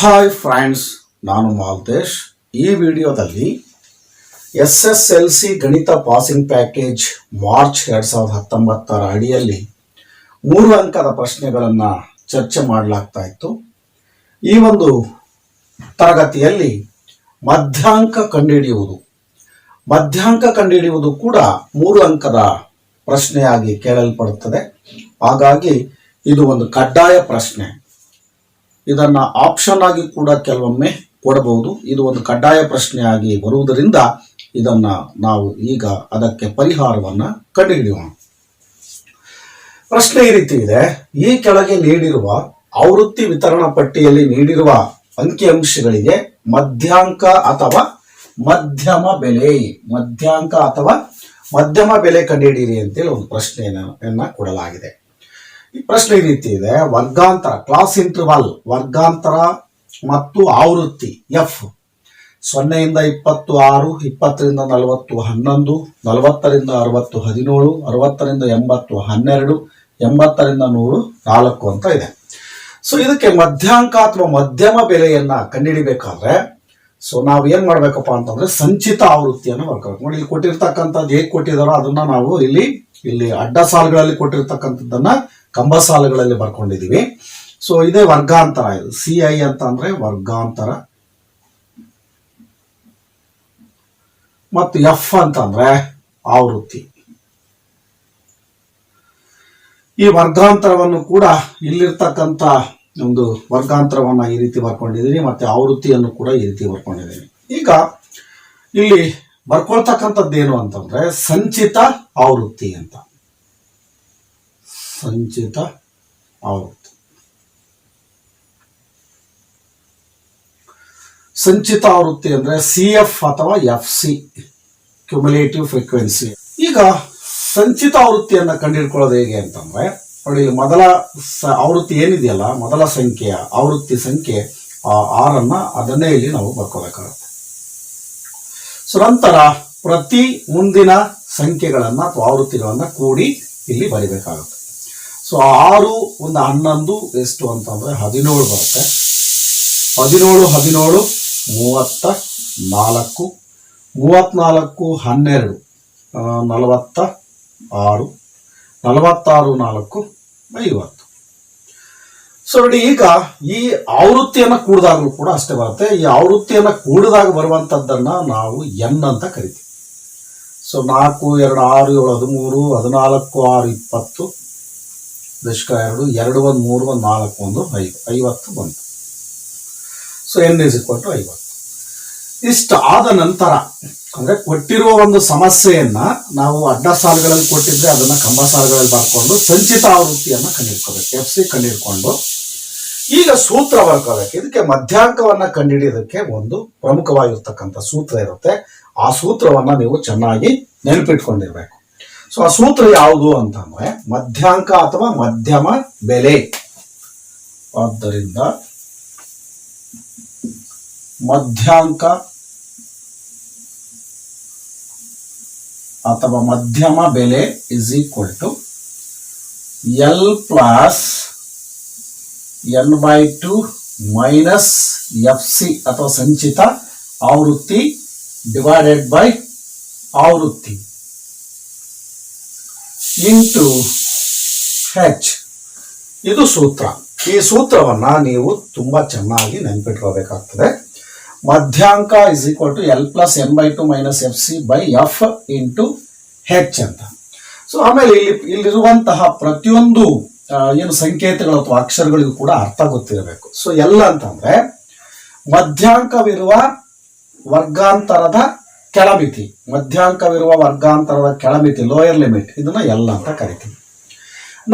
Hi friends ನಾನು ಮಾಲ್ತೇಶ್. ಈ ವಿಡಿಯೋದಲ್ಲಿ ಎಸ್ ಎಸ್ ಎಲ್ ಸಿ ಗಣಿತ ಪಾಸಿಂಗ್ ಪ್ಯಾಕೇಜ್ ಮಾರ್ಚ್ ಎರಡು ಸಾವಿರದ ಹತ್ತೊಂಬತ್ತರ ಅಡಿಯಲ್ಲಿ ಮೂರು ಅಂಕದ ಪ್ರಶ್ನೆಗಳನ್ನು ಚರ್ಚೆ ಮಾಡಲಾಗ್ತಾ ಇತ್ತು. ಈ ಒಂದು ತರಗತಿಯಲ್ಲಿ ಮಧ್ಯಾಂಕ ಕಂಡುಹಿಡಿಯುವುದು. ಮಧ್ಯಾಂಕ ಕಂಡುಹಿಡಿಯುವುದು ಕೂಡ ಮೂರು ಅಂಕದ ಪ್ರಶ್ನೆಯಾಗಿ ಕೇಳಲ್ಪಡುತ್ತದೆ. ಹಾಗಾಗಿ ಇದು ಒಂದು ಕಡ್ಡಾಯ ಪ್ರಶ್ನೆ. ಇದನ್ನ ಆಪ್ಷನ್ ಆಗಿ ಕೂಡ ಕೆಲವೊಮ್ಮೆ ಕೊಡಬಹುದು. ಇದು ಒಂದು ಕಡ್ಡಾಯ ಪ್ರಶ್ನೆಯಾಗಿ ಬರುವುದರಿಂದ ಇದನ್ನ ನಾವು ಈಗ ಅದಕ್ಕೆ ಪರಿಹಾರವನ್ನ ಕಂಡುಹಿಡಿಯೋಣ. ಪ್ರಶ್ನೆ ಈ ರೀತಿ ಇದೆ. ಈ ಕೆಳಗೆ ನೀಡಿರುವ ಆವೃತ್ತಿ ವಿತರಣಾ ಪಟ್ಟಿಯಲ್ಲಿ ನೀಡಿರುವ ಅಂಕಿಅಂಶಗಳಿಗೆ ಮಧ್ಯಾಂಕ ಅಥವಾ ಮಧ್ಯಮ ಬೆಲೆ, ಮಧ್ಯಾಂಕ ಅಥವಾ ಮಧ್ಯಮ ಬೆಲೆ ಕಂಡುಹಿಡಿಯಿರಿ ಅಂತೇಳಿ ಒಂದು ಪ್ರಶ್ನೆಯನ್ನ ಕೊಡಲಾಗಿದೆ. ಪ್ರಶ್ನೆ ಈ ರೀತಿ ಇದೆ. ವರ್ಗಾಂತರ ಕ್ಲಾಸ್ ಇಂಟರ್ವಲ್ ವರ್ಗಾಂತರ ಮತ್ತು ಆವೃತ್ತಿ ಎಫ್ ಸೊನ್ನೆಯಿಂದ ಇಪ್ಪತ್ತು ಆರು, ಇಪ್ಪತ್ತರಿಂದ ನಲವತ್ತು ಹನ್ನೊಂದು, ನಲವತ್ತರಿಂದ ಅರವತ್ತು ಹದಿನೇಳು, ಅರವತ್ತರಿಂದ ಎಂಬತ್ತು ಹನ್ನೆರಡು, ಎಂಬತ್ತರಿಂದ ನೂರು, ನಾಲ್ಕು ಅಂತ ಇದೆ. ಸೊ ಇದಕ್ಕೆ ಮಧ್ಯಾಂಕ ಅಥವಾ ಮಧ್ಯಮ ಬೆಲೆಯನ್ನ ಕಂಡುಹಿಡಿಬೇಕಾದ್ರೆ ಸೊ ನಾವು ಏನ್ ಮಾಡ್ಬೇಕಪ್ಪ ಅಂತಂದ್ರೆ ಸಂಚಿತ ಆವೃತ್ತಿಯನ್ನು ಬರ್ಕೋಬೇಕು ನೋಡಿ, ಇಲ್ಲಿ ಕೊಟ್ಟಿರ್ತಕ್ಕಂಥದ್ದು ಹೇಗೆ ಕೊಟ್ಟಿದಾರೋ ಅದನ್ನ ನಾವು ಇಲ್ಲಿ ಇಲ್ಲಿ ಅಡ್ಡ ಸಾಲುಗಳಲ್ಲಿ ಕೊಟ್ಟಿರ್ತಕ್ಕಂಥದ್ದನ್ನ ಕಂಬ ಸಾಲುಗಳಲ್ಲಿ ಬರ್ಕೊಂಡಿದೀವಿ. ಸೊ ಇದೇ ವರ್ಗಾಂತರ ಇದು. ಸಿ ಐ ಅಂತ ಅಂದ್ರೆ ವರ್ಗಾಂತರ. ಮತ್ತು ಎಫ್ ಅಂತಂದ್ರೆ ಆವೃತ್ತಿ. ಈ ವರ್ಗಾಂತರವನ್ನು ಕೂಡ ಇಲ್ಲಿರ್ತಕ್ಕಂಥ ಒಂದು ವರ್ಗಾಂತರವನ್ನ ಈ ರೀತಿ ಬರ್ಕೊಂಡಿದ್ದೀನಿ ಮತ್ತೆ ಆವೃತ್ತಿಯನ್ನು ಕೂಡ ಈ ರೀತಿ ಬರ್ಕೊಂಡಿದ್ದೀನಿ ಈಗ ಇಲ್ಲಿ ಬರ್ಕೊಳ್ತಕ್ಕಂಥದ್ದೇನು ಅಂತಂದ್ರೆ ಸಂಚಿತ ಆವೃತ್ತಿ ಅಂತ. ಸಂಚಿತ ಆವೃತ್ತಿ ಸಂಚಿತ ಆವೃತ್ತಿ ಅಂದರೆ ಸಿ ಎಫ್ ಅಥವಾ ಎಫ್ ಸಿ ಕ್ಯುಮುಲೇಟಿವ್ ಫ್ರೀಕ್ವೆನ್ಸಿ ಈಗ ಸಂಚಿತ ಆವೃತ್ತಿಯನ್ನು ಕಂಡುಹಿಡ್ಕೊಳ್ಳೋದು ಹೇಗೆ ಅಂತಂದರೆ, ನೋಡಿ ಮೊದಲ ಸ- ಆವೃತ್ತಿ ಏನಿದೆಯಲ್ಲ, ಮೊದಲ ಸಂಖ್ಯೆಯ ಆವೃತ್ತಿ ಸಂಖ್ಯೆ, ಆ ಆರನ್ನು ಅದನ್ನೇ ಇಲ್ಲಿ ನಾವು ಬರ್ಕೋಬೇಕಾಗುತ್ತೆ ಸೊ ನಂತರ ಪ್ರತಿ ಮುಂದಿನ ಸಂಖ್ಯೆಗಳನ್ನು ಅಥವಾ ಆವೃತ್ತಿಗಳನ್ನು ಕೂಡಿ ಇಲ್ಲಿ ಬರಿಬೇಕಾಗುತ್ತೆ. ಸೊ ಆರು ಒಂದು ಹನ್ನೊಂದು ಎಷ್ಟು ಅಂತಂದ್ರೆ ಹದಿನೇಳು ಬರುತ್ತೆ. ಹದಿನೇಳು ಹದಿನೇಳು, ಮೂವತ್ತ ನಾಲ್ಕು, ಮೂವತ್ನಾಲ್ಕು, ಹನ್ನೆರಡು ನಲವತ್ತ ಆರು, ನಲವತ್ತಾರು, ನಾಲ್ಕು, ಐವತ್ತು. ಸೊ ನೋಡಿ, ಈಗ ಈ ಆವೃತ್ತಿಯನ್ನು ಕೂಡಿದಾಗಲೂ ಕೂಡ ಅಷ್ಟೇ ಬರುತ್ತೆ. ಈ ಆವೃತ್ತಿಯನ್ನು ಕೂಡಿದಾಗ ಬರುವಂತದ್ದನ್ನ ನಾವು ಎನ್ ಅಂತ ಕರಿತೀವಿ. ಸೊ ನಾಲ್ಕು, ಎರಡು, ಆರು, ಏಳು, ಹದಿಮೂರು, ಹದಿನಾಲ್ಕು, ಆರು, ಇಪ್ಪತ್ತು ದಶಕ ಎರಡು ಎರಡು ಒಂದು, ಮೂರು ಒಂದು, ನಾಲ್ಕು ಒಂದು, ಐದು, ಐವತ್ತು ಬಂತು so N is equal to ಐವತ್ತು. ಇಷ್ಟು ಆದ ನಂತರ, ಅಂದರೆ ಕೊಟ್ಟಿರುವ ಒಂದು ಸಮಸ್ಯೆಯನ್ನು ನಾವು ಅಡ್ಡ ಸಾಲುಗಳಲ್ಲಿ ಕೊಟ್ಟಿದ್ರೆ ಅದನ್ನ ಕಂಬ ಸಾಲುಗಳಲ್ಲಿ ಬರ್ಕೊಂಡು ಸಂಚಿತ ಆವೃತ್ತಿಯನ್ನ ಕಂಡುಹಿಡ್ಕೋಬೇಕು. ಎಫ್ ಸಿ ಕಂಡಿಡ್ಕೊಂಡು ಈಗ ಸೂತ್ರ ಬರ್ಕೋಬೇಕು ಇದಕ್ಕೆ ಮಧ್ಯಾಂಕವನ್ನು ಕಂಡುಹಿಡಿಯೋದಕ್ಕೆ ಒಂದು ಪ್ರಮುಖವಾಗಿರ್ತಕ್ಕಂಥ ಸೂತ್ರ ಇರುತ್ತೆ. ಆ ಸೂತ್ರವನ್ನ ನೀವು ಚೆನ್ನಾಗಿ ನೆನಪಿಟ್ಕೊಂಡಿರ್ಬೇಕು. ಸೊ ಆ ಸೂತ್ರ ಯಾವುದು ಅಂತಂದ್ರೆ ಮಧ್ಯಾಂಕ ಅಥವಾ ಮಧ್ಯಮ ಬೆಲೆ. ಆದ್ದರಿಂದ ಮಧ್ಯಾಂಕ ಅಥವಾ ಮಧ್ಯಮ ಬೆಲೆ is equal to L plus N by two minus F C ಅಥವಾ ಸಂಚಿತ ಆವೃತ್ತಿ ಡಿವೈಡೆಡ್ ಬೈ ಆವೃತ್ತಿ. Into H. ಇದು ಸೂತ್ರ. ಈ ಸೂತ್ರವನ್ನ ನೀವು ತುಂಬಾ ಚೆನ್ನಾಗಿ ನೆನ್ಪಿಟ್ಕೋಬೇಕಾಗ್ತದೆ. ಮಧ್ಯಾಂಕ is equal to L plus N by two minus F C by F into H ಅಂತ. ಸೊ ಆಮೇಲೆ ಇಲ್ಲಿ, ಇಲ್ಲಿರುವಂತಹ ಪ್ರತಿಯೊಂದು ಏನು ಸಂಕೇತಗಳು ಅಥವಾ ಅಕ್ಷರಗಳಿಗೂ ಕೂಡ ಅರ್ಥ ಗೊತ್ತಿರಬೇಕು. ಸೊ ಎಲ್ಲ ಅಂತಂದ್ರೆ ಮಧ್ಯಾಂಕವಿರುವ ವರ್ಗಾಂತರದ ಕೆಳಮಿತಿ, ಮಧ್ಯಾಂಕವಿರುವ ವರ್ಗಾಂತರದ ಕೆಳಮಿತಿ ಲೋಯರ್ ಲಿಮಿಟ್ ಇದನ್ನ ಎಲ್ ಅಂತ ಕರಿತೀವಿ.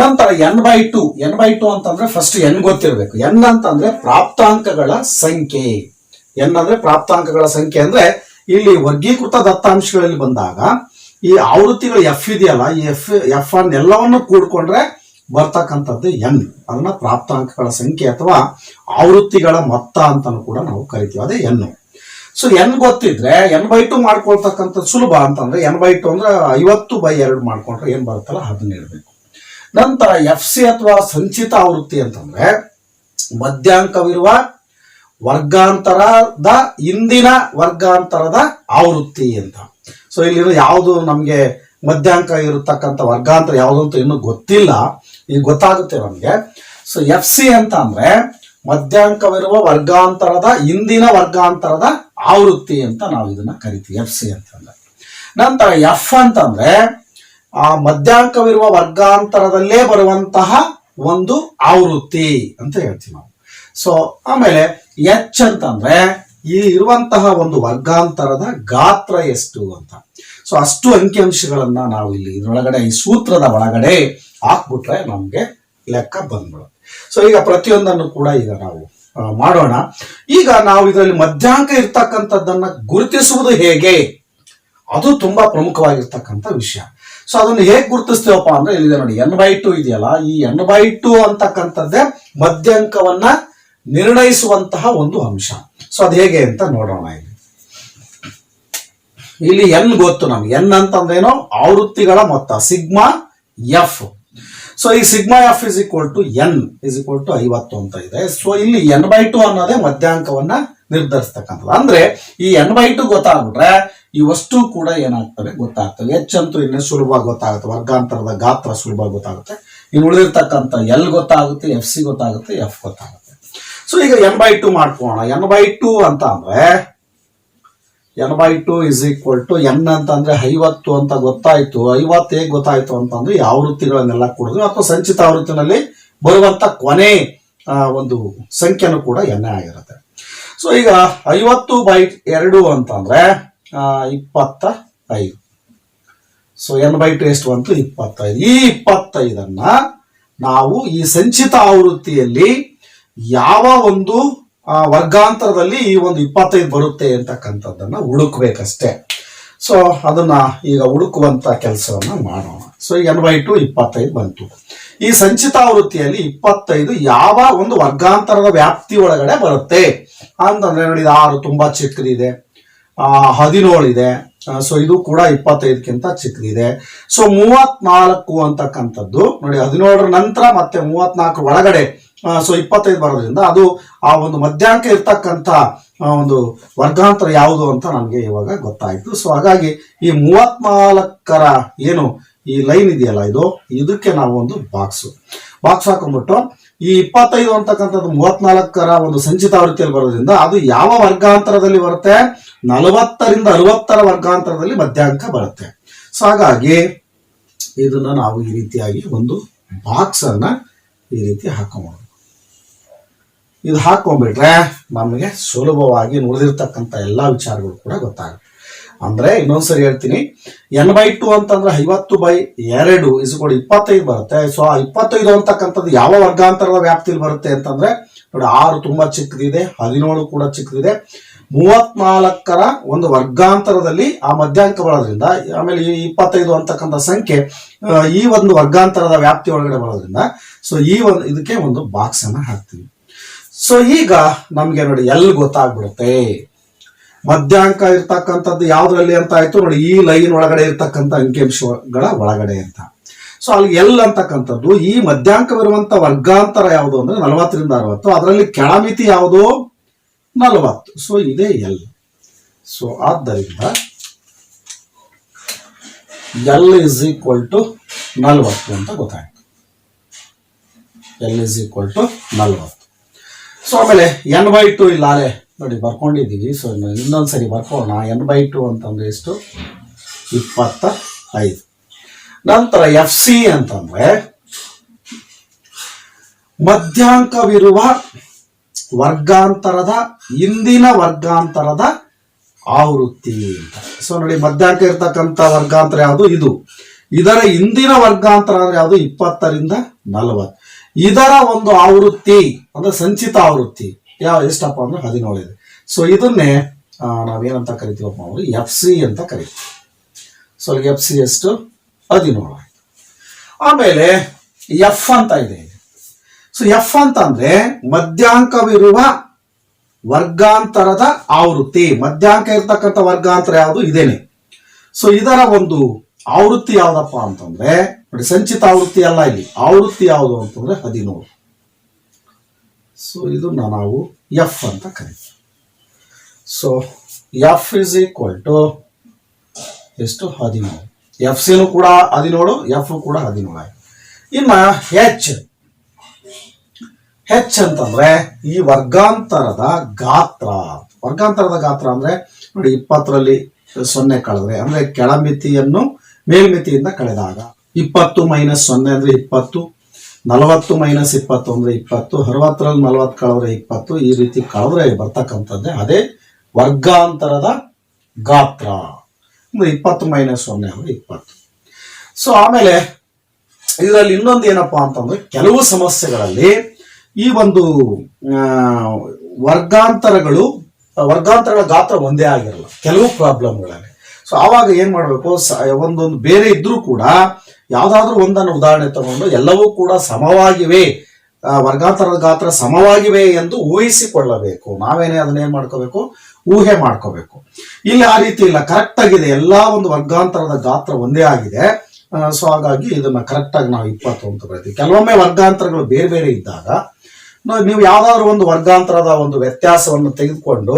ನಂತರ N by two N by two ಅಂತಂದ್ರೆ ಫಸ್ಟ್ ಎನ್ ಗೊತ್ತಿರಬೇಕು. ಎನ್ ಅಂತಂದ್ರೆ ಪ್ರಾಪ್ತಾಂಕಗಳ ಸಂಖ್ಯೆ. ಎನ್ ಅಂದ್ರೆ ಪ್ರಾಪ್ತಾಂಕಗಳ ಸಂಖ್ಯೆ ಅಂದ್ರೆ ಇಲ್ಲಿ ವರ್ಗೀಕೃತ ದತ್ತಾಂಶಗಳಲ್ಲಿ ಬಂದಾಗ ಈ ಆವೃತ್ತಿಗಳು ಎಫ್ ಇದೆಯಲ್ಲ, ಈ ಎಫ್ ಎಫ್ ಅನ್ ಎಲ್ಲವನ್ನು ಕೂಡ್ಕೊಂಡ್ರೆ ಬರ್ತಕ್ಕಂಥದ್ದು ಎನ್ ಅದನ್ನ ಪ್ರಾಪ್ತಾಂಕಗಳ ಸಂಖ್ಯೆ ಅಥವಾ ಆವೃತ್ತಿಗಳ ಮೊತ್ತ ಅಂತಲೂ ಕೂಡ ನಾವು ಕರಿತೀವಿ. ಅದೇ ಎನ್ ಸೊ ಎನ್ ಗೊತ್ತಿದ್ರೆ ಎನ್ ಬೈ ಟು ಮಾಡ್ಕೊಳ್ತಕ್ಕಂಥದ್ದು ಸುಲಭ ಅಂತಂದ್ರೆ ಎನ್ ಬೈ ಟು ಅಂದ್ರೆ ಐವತ್ತು ಬೈ ಎರಡು ಮಾಡ್ಕೊಂಡ್ರೆ ಏನ್ ಬರುತ್ತಲ್ಲ ಅದನ್ನ ಇಡಬೇಕು. ನಂತರ ಎಫ್ ಸಿ ಅಥವಾ ಸಂಚಿತ ಆವೃತ್ತಿ ಅಂತಂದ್ರೆ, ಮಧ್ಯಾಂಕವಿರುವ ವರ್ಗಾಂತರದ ಇಂದಿನ ವರ್ಗಾಂತರದ ಆವೃತ್ತಿ ಅಂತ. ಸೊ ಇಲ್ಲಿ ಯಾವುದು ನಮಗೆ ಮಧ್ಯಾಂಕ ಇರತಕ್ಕಂಥ ವರ್ಗಾಂತರ ಯಾವುದು ಅಂತ ಇನ್ನೂ ಗೊತ್ತಿಲ್ಲ. ಈಗ ಗೊತ್ತಾಗುತ್ತೆ ನಮಗೆ. ಸೊ ಎಫ್ ಸಿ ಅಂತ ಅಂದ್ರೆ ಮಧ್ಯಾಂಕವಿರುವ ವರ್ಗಾಂತರದ ಇಂದಿನ ವರ್ಗಾಂತರದ ಆವೃತ್ತಿ ಅಂತ ನಾವು ಇದನ್ನ ಕರಿತೀವಿ ಎಫ್ ಸಿ ಅಂತಂದ್ರೆ ನಂತರ ಎಫ್ ಅಂತಂದ್ರೆ ಆ ಮಧ್ಯಾಂಕವಿರುವ ವರ್ಗಾಂತರದಲ್ಲೇ ಬರುವಂತಹ ಒಂದು ಆವೃತ್ತಿ ಅಂತ ಹೇಳ್ತೀವಿ ನಾವು. ಸೊ ಆಮೇಲೆ ಎಚ್ ಅಂತಂದ್ರೆ ಈ ಇರುವಂತಹ ಒಂದು ವರ್ಗಾಂತರದ ಗಾತ್ರ ಎಷ್ಟು ಅಂತ. ಸೊ ಅಷ್ಟು ಅಂಕಿಅಂಶಗಳನ್ನ ನಾವು ಇಲ್ಲಿ ಇದರೊಳಗಡೆ, ಈ ಸೂತ್ರದ ಒಳಗಡೆ ಹಾಕ್ಬಿಟ್ರೆ ನಮ್ಗೆ ಲೆಕ್ಕ ಬಂದ್ಬಿಡುತ್ತೆ. ಸೊ ಈಗ ಪ್ರತಿಯೊಂದನ್ನು ಕೂಡ ಈಗ ನಾವು ಮಾಡೋಣ. ಈಗ ನಾವು ಇದರಲ್ಲಿ ಮಧ್ಯಾಂಕ ಇರ್ತಕ್ಕಂಥದ್ದನ್ನ ಗುರುತಿಸುವುದು ಹೇಗೆ? ಅದು ತುಂಬಾ ಪ್ರಮುಖವಾಗಿರ್ತಕ್ಕಂಥ ವಿಷಯ. ಸೊ ಅದನ್ನು ಹೇಗೆ ಗುರುತಿಸ್ತೀವಪ್ಪ ಅಂದ್ರೆ, ಇಲ್ಲಿದೆ ನೋಡಿ ಎನ್ ಬೈ ಟು ಇದೆಯಲ್ಲ, ಈ ಎನ್ ಬೈ ಟು ಅಂತಕ್ಕಂಥದ್ದೇ ಮಧ್ಯಾಂಕವನ್ನ ನಿರ್ಣಯಿಸುವಂತಹ ಒಂದು ಅಂಶ. ಸೊ ಅದು ಹೇಗೆ ಅಂತ ನೋಡೋಣ ಇಲ್ಲಿ. ಇಲ್ಲಿ ಎನ್ ಗೊತ್ತು ನಮ್ಗೆ. ಎನ್ ಅಂತಂದ್ರೇನು ಆವೃತ್ತಿಗಳ ಮೊತ್ತ, ಸಿಗ್ಮಾ ಎಫ್. ಸೊ ಈ sigma F is equal to N is equal to ಐವತ್ತು ಅಂತ ಇದೆ. ಸೊ ಇಲ್ಲಿ ಎನ್ ಬೈ ಟು ಅನ್ನೋದೇ ಮಧ್ಯಾಂಕವನ್ನ ನಿರ್ಧರಿಸ್ತಕ್ಕಂಥದ್ದು. ಅಂದ್ರೆ, ಈ ಎನ್ ಬೈ ಟು ಗೊತ್ತಾಗ್ಬಿಟ್ರೆ ವಸ್ತು ಕೂಡ ಏನಾಗ್ತವೆ ಗೊತ್ತಾಗ್ತವೆ ಹೆಚ್ಚಂತೂ ಇನ್ನೂ ಸುಲಭ ಗೊತ್ತಾಗುತ್ತೆ. ವರ್ಗಾಂತರದ ಗಾತ್ರ ಸುಲಭ ಗೊತ್ತಾಗುತ್ತೆ. ಇನ್ನು ಉಳಿದಿರ್ತಕ್ಕಂಥ ಎಲ್ ಗೊತ್ತಾಗುತ್ತೆ ಎಫ್ ಸಿ ಗೊತ್ತಾಗುತ್ತೆ ಎಫ್ ಗೊತ್ತಾಗುತ್ತೆ. ಸೊ ಈಗ ಎನ್ ಬೈ ಟು ಮಾಡ್ಕೋಣ ಎನ್ ಬೈ ಟು ಅಂತ ಅಂದ್ರೆ N by two is equal to N ಅಂತ ಅಂದ್ರೆ ಐವತ್ತು ಅಂತ ಗೊತ್ತಾಯ್ತು. ಐವತ್ತು ಹೇಗೆ ಗೊತ್ತಾಯ್ತು ಅಂತಂದ್ರೆ ಈ ಆವೃತ್ತಿಗಳನ್ನೆಲ್ಲ ಕೊಡಿದ್ರು ಅಥವಾ ಸಂಚಿತ ಆವೃತ್ತಿನಲ್ಲಿ ಬರುವಂತ ಕೊನೆ ಒಂದು ಸಂಖ್ಯೆನೂ ಕೂಡ ಎನ್ ಆಗಿರುತ್ತೆ. ಸೊ ಈಗ ಐವತ್ತು ಬೈ ಎರಡು ಅಂತಂದ್ರೆ ಇಪ್ಪತ್ತ ಐದು ಸೊ ಎನ್ ಬೈ ಟು ಎಷ್ಟು ಬಂತು? ಇಪ್ಪತ್ತೈದು. ಈ ಇಪ್ಪತ್ತೈದನ್ನ ನಾವು ಈ ಸಂಚಿತ ಆವೃತ್ತಿಯಲ್ಲಿ ಯಾವ ಒಂದು ಆ, ವರ್ಗಾಂತರದಲ್ಲಿ ಈ ಒಂದು ಇಪ್ಪತ್ತೈದು ಬರುತ್ತೆ ಅಂತಕ್ಕಂಥದ್ದನ್ನ ಹುಡುಕ್ಬೇಕಷ್ಟೆ. ಸೊ ಅದನ್ನ ಈಗ ಹುಡುಕುವಂತ ಕೆಲಸವನ್ನ ಮಾಡೋಣ. ಸೊ ಎನ್ ಬೈ ಟು ಇಪ್ಪತ್ತೈದು ಬಂತು. ಈ ಸಂಚಿತಾವೃತ್ತಿಯಲ್ಲಿ ಇಪ್ಪತ್ತೈದು ಯಾವ ಒಂದು ವರ್ಗಾಂತರದ ವ್ಯಾಪ್ತಿ ಒಳಗಡೆ ಬರುತ್ತೆ ಅಂತಂದ್ರೆ ನೋಡಿ ಆರು ತುಂಬಾ ಚಿಕ್ಕದಿದೆ. ಹದಿನೇಳು ಇದೆ ಸೊ ಇದು ಕೂಡ ಇಪ್ಪತ್ತೈದಕ್ಕಿಂತ ಚಿಕ್ಕದಿದೆ. ಸೊ ಮೂವತ್ನಾಲ್ಕು ಅಂತಕ್ಕಂಥದ್ದು ನೋಡಿ ಹದಿನೇಳರ ನಂತರ ಮತ್ತೆ ಮೂವತ್ನಾಲ್ಕರ ಒಳಗಡೆ ಸೊ ಇಪ್ಪತ್ತೈದು ಬರೋದ್ರಿಂದ ಅದು ಆ ಒಂದು ಮಧ್ಯಾಂಕ ಇರ್ತಕ್ಕಂಥ ಒಂದು ವರ್ಗಾಂತರ ಯಾವುದು ಅಂತ ನಮಗೆ ಇವಾಗ ಗೊತ್ತಾಯಿತು. ಸೊ ಹಾಗಾಗಿ ಈ ಮೂವತ್ನಾಲ್ಕರ ಏನು ಈ ಲೈನ್ ಇದೆಯಲ್ಲ ಇದು, ಇದಕ್ಕೆ ನಾವು ಒಂದು ಬಾಕ್ಸ್ ಬಾಕ್ಸ್ ಹಾಕೊಂಡ್ಬಿಟ್ಟು ಈ ಇಪ್ಪತ್ತೈದು ಅಂತಕ್ಕಂಥದ್ದು ಮೂವತ್ನಾಲ್ಕರ ಒಂದು ಸಂಚಿತ ಆವೃತ್ತಿಯಲ್ಲಿ ಬರೋದ್ರಿಂದ ಅದು ಯಾವ ವರ್ಗಾಂತರದಲ್ಲಿ ಬರುತ್ತೆ? ನಲವತ್ತರಿಂದ ಅರವತ್ತರ ವರ್ಗಾಂತರದಲ್ಲಿ ಮಧ್ಯಾಂಕ ಬರುತ್ತೆ. ಸೊ ಹಾಗಾಗಿ ಇದನ್ನ ನಾವು ಈ ರೀತಿಯಾಗಿ ಒಂದು ಬಾಕ್ಸ್ ಅನ್ನ ಈ ರೀತಿ ಹಾಕೊಂಡ್ಬಿಡೋದು ಇದು ಹಾಕೊಂಡ್ಬಿಟ್ರೆ ನಮಗೆ ಸುಲಭವಾಗಿ ನುಡಿದಿರ್ತಕ್ಕಂಥ ಎಲ್ಲಾ ವಿಚಾರಗಳು ಕೂಡ ಗೊತ್ತಾಗುತ್ತೆ. ಅಂದ್ರೆ ಇನ್ನೊಂದ್ಸರಿ ಹೇಳ್ತೀನಿ, ಎನ್ ಬೈ ಟು ಅಂತಂದ್ರೆ ಐವತ್ತು ಬೈ ಎರಡು ಇಸ್ ಕೂಡ ಇಪ್ಪತ್ತೈದು ಬರುತ್ತೆ. ಸೊ ಆ ಇಪ್ಪತ್ತೈದು ಅಂತಕ್ಕಂಥದ್ದು ಯಾವ ವರ್ಗಾಂತರದ ವ್ಯಾಪ್ತಿಯಲ್ಲಿ ಬರುತ್ತೆ ಅಂತಂದ್ರೆ, ನೋಡಿ ಆರು ತುಂಬಾ ಚಿಕ್ಕದಿದೆ, ಹದಿನೇಳು ಕೂಡ ಚಿಕ್ಕದಿದೆ. ಮೂವತ್ನಾಲ್ಕರ ಒಂದು ವರ್ಗಾಂತರದಲ್ಲಿ ಆ ಮಧ್ಯಾಂಕ ಬರೋದ್ರಿಂದ, ಆಮೇಲೆ ಈ ಇಪ್ಪತ್ತೈದು ಅಂತಕ್ಕಂಥ ಸಂಖ್ಯೆ ಈ ಒಂದು ವರ್ಗಾಂತರದ ವ್ಯಾಪ್ತಿ ಒಳಗಡೆ ಬರೋದ್ರಿಂದ ಸೊ ಈ ಒಂದು, ಇದಕ್ಕೆ ಒಂದು ಬಾಕ್ಸ್ ಅನ್ನ ಹಾಕ್ತೀವಿ. ಸೊ ಈಗ ನಮ್ಗೆ ನೋಡಿ ಎಲ್ಲಿ ಗೊತ್ತಾಗ್ಬಿಡುತ್ತೆ? ಮಧ್ಯಾಂಕ ಇರ್ತಕ್ಕಂಥದ್ದು ಯಾವ್ದ್ರಲ್ಲಿ ಅಂತ ಆಯ್ತು ನೋಡಿ, ಈ ಲೈನ್ ಒಳಗಡೆ ಇರ್ತಕ್ಕಂಥ ಅಂಕಿಅಂಶಗಳ ಒಳಗಡೆ ಅಂತ. ಸೊ ಅಲ್ಲಿ ಎಲ್ ಅಂತಕ್ಕಂಥದ್ದು, ಈ ಮಧ್ಯಾಂಕವಿರುವಂತ ವರ್ಗಾಂತರ ಯಾವುದು ಅಂದ್ರೆ ನಲವತ್ತರಿಂದ ಅರವತ್ತು, ಅದರಲ್ಲಿ ಕೆಳಮಿತಿ ಯಾವುದು? ನಲವತ್ತು. ಸೊ ಇದೇ ಎಲ್. ಸೊ ಆದ್ದರಿಂದ ಎಲ್ ಇಸ್ ಈಕ್ವಲ್ ಟು ನಲವತ್ತು ಅಂತ ಗೊತ್ತಾಯ್ತು. ಎಲ್ ಇಸ್ ಈಕ್ವಲ್ ಟು ನಲವತ್ತು. ಸೊ ಆಮೇಲೆ ಎನ್ ಬೈ ಟು ಇಲ್ಲ ಅಲೆ. ನೋಡಿ, ಬರ್ಕೊಂಡಿದ್ದೀವಿ. ಸೊ ಇನ್ನೊಂದು ಸರಿ ಬರ್ಕೋಣ ಎನ್ ಬೈ ಟು ಅಂತಂದ್ರೆ ಎಷ್ಟು? ಇಪ್ಪತ್ತ ಐದು ನಂತರ ಎಫ್ ಸಿ ಅಂತಂದ್ರೆ, ಮಧ್ಯಾಂಕವಿರುವ ವರ್ಗಾಂತರದ, ಇಂದಿನ ವರ್ಗಾಂತರದ ಆವೃತ್ತಿ ಅಂತ. ಸೊ ನೋಡಿ, ಮಧ್ಯಾಂಕ ಇರ್ತಕ್ಕಂಥ ವರ್ಗಾಂತರ ಯಾವುದು? ಇದು. ಇದರ ಇಂದಿನ ವರ್ಗಾಂತರ ಅಂದ್ರೆ ಯಾವುದು? ಇಪ್ಪತ್ತರಿಂದ ನಲವತ್ತು. ಇದರ ಒಂದು ಆವೃತ್ತಿ, ಅಂದ್ರೆ ಸಂಚಿತ ಆವೃತ್ತಿ. ಯಾವ, ಎಷ್ಟಪ್ಪ ಅಂದ್ರೆ ಹದಿನೇಳು ಇದೆ. ಸೊ ಇದನ್ನೇ ನಾವೇನಂತ ಕರಿತೀವಪ್ಪ ಅವರು ಎಫ್ ಸಿ ಅಂತ ಕರಿತೀವಿ. ಸೊ ಎಫ್ ಸಿ ಎಷ್ಟು? ಹದಿನೇಳು ಆಯ್ತು. ಆಮೇಲೆ ಎಫ್ ಅಂತ ಇದೆ. ಸೊ ಎಫ್ ಅಂತ ಅಂದ್ರೆ ಮಧ್ಯಾಂಕವಿರುವ ವರ್ಗಾಂತರದ ಆವೃತ್ತಿ. ಮಧ್ಯಾಂಕ ಇರ್ತಕ್ಕಂಥ ವರ್ಗಾಂತರ ಯಾವುದು? ಇದೇನೆ. ಸೊ ಇದರ ಒಂದು ಆವೃತ್ತಿ ಯಾವುದಪ್ಪ ಅಂತಂದ್ರೆ ನೋಡಿ, ಸಂಚಿತ ಆವೃತ್ತಿ ಅಲ್ಲ ಇಲ್ಲಿ. ಆವೃತ್ತಿ ಯಾವುದು ಅಂತಂದ್ರೆ ಹದಿನೇಳು ಸೊ ಇದನ್ನ ನಾವು ಎಫ್ ಅಂತ ಕರಿತೀವಿ. So F is equal to ಎಷ್ಟು? ಹದಿನೇಳು ಎಫ್ ಸಿನೂ ಕೂಡ ಹದಿನೇಳು ಎಫ್ ಕೂಡ ಹದಿನೇಳು ಆಯ್ತು. ಇನ್ನ ಹೆಚ್ ಹೆಚ್ ಅಂತಂದ್ರೆ ಈ ವರ್ಗಾಂತರದ ಗಾತ್ರ ವರ್ಗಾಂತರದ ಗಾತ್ರ ಅಂದ್ರೆ ನೋಡಿ, ಇಪ್ಪತ್ತರಲ್ಲಿ ಸೊನ್ನೆ ಕಳೆದ್ರೆ, ಅಂದ್ರೆ ಕೆಳಮಿತಿಯನ್ನು ಮೇಲ್ಮಿತಿಯಿಂದ ಕಳೆದಾಗ. ಇಪ್ಪತ್ತು ಮೈನಸ್ ಸೊನ್ನೆ ಅಂದರೆ ಇಪ್ಪತ್ತು, ನಲವತ್ತು ಮೈನಸ್ ಇಪ್ಪತ್ತು ಅಂದ್ರೆ ಇಪ್ಪತ್ತು ಅರವತ್ತರಲ್ಲಿ ನಲವತ್ತು ಕಳೆದ್ರೆ ಇಪ್ಪತ್ತು, ಈ ರೀತಿ ಕಳೆದ್ರೆ ಬರ್ತಕ್ಕಂಥದ್ದೇ ಅದೇ ವರ್ಗಾಂತರದ ಗಾತ್ರ. ಅಂದ್ರೆ ಇಪ್ಪತ್ತು ಮೈನಸ್ ಸೊನ್ನೆ ಅಂದರೆ ಇಪ್ಪತ್ತು. ಸೊ ಆಮೇಲೆ ಇದರಲ್ಲಿ ಇನ್ನೊಂದು ಏನಪ್ಪಾ ಅಂತಂದ್ರೆ ಕೆಲವು ಸಮಸ್ಯೆಗಳಲ್ಲಿ ಈ ಒಂದು ವರ್ಗಾಂತರಗಳು, ವರ್ಗಾಂತರಗಳ ಗಾತ್ರ ಒಂದೇ ಆಗಿರಲ್ಲ, ಕೆಲವು ಪ್ರಾಬ್ಲಮ್ಗಳಲ್ಲಿ ಸೊ ಆವಾಗ ಏನ್ ಮಾಡಬೇಕು ಒಂದೊಂದು ಬೇರೆ ಇದ್ರೂ ಕೂಡ ಯಾವ್ದಾದ್ರೂ ಒಂದನ್ನು ಉದಾಹರಣೆ ತಗೊಂಡು ಎಲ್ಲವೂ ಕೂಡ ಸಮವಾಗಿವೆ ವರ್ಗಾಂತರದ ಗಾತ್ರ ಸಮವಾಗಿವೆ ಎಂದು ಊಹಿಸಿಕೊಳ್ಳಬೇಕು. ನಾವೇನೇ ಅದನ್ನ ಏನ್ ಮಾಡ್ಕೋಬೇಕು? ಊಹೆ ಮಾಡ್ಕೋಬೇಕು. ಇಲ್ಲಿ ಆ ರೀತಿ ಇಲ್ಲ. ಕರೆಕ್ಟ್ ಆಗಿದೆ. ಎಲ್ಲಾ ಒಂದು ವರ್ಗಾಂತರದ ಗಾತ್ರ ಒಂದೇ ಆಗಿದೆ. ಸೊ ಹಾಗಾಗಿ ಇದನ್ನ ಕರೆಕ್ಟ್ ಆಗಿ ನಾವು ಇಪ್ಪತ್ತು ಅಂತ ಬರೀತೀವಿ. ಕೆಲವೊಮ್ಮೆ ವರ್ಗಾಂತರಗಳು ಬೇರೆ ಬೇರೆ ಇದ್ದಾಗ ನೀವು ಯಾವ್ದಾದ್ರು ಒಂದು ವರ್ಗಾಂತರದ ಒಂದು ವ್ಯತ್ಯಾಸವನ್ನು ತೆಗೆದುಕೊಂಡು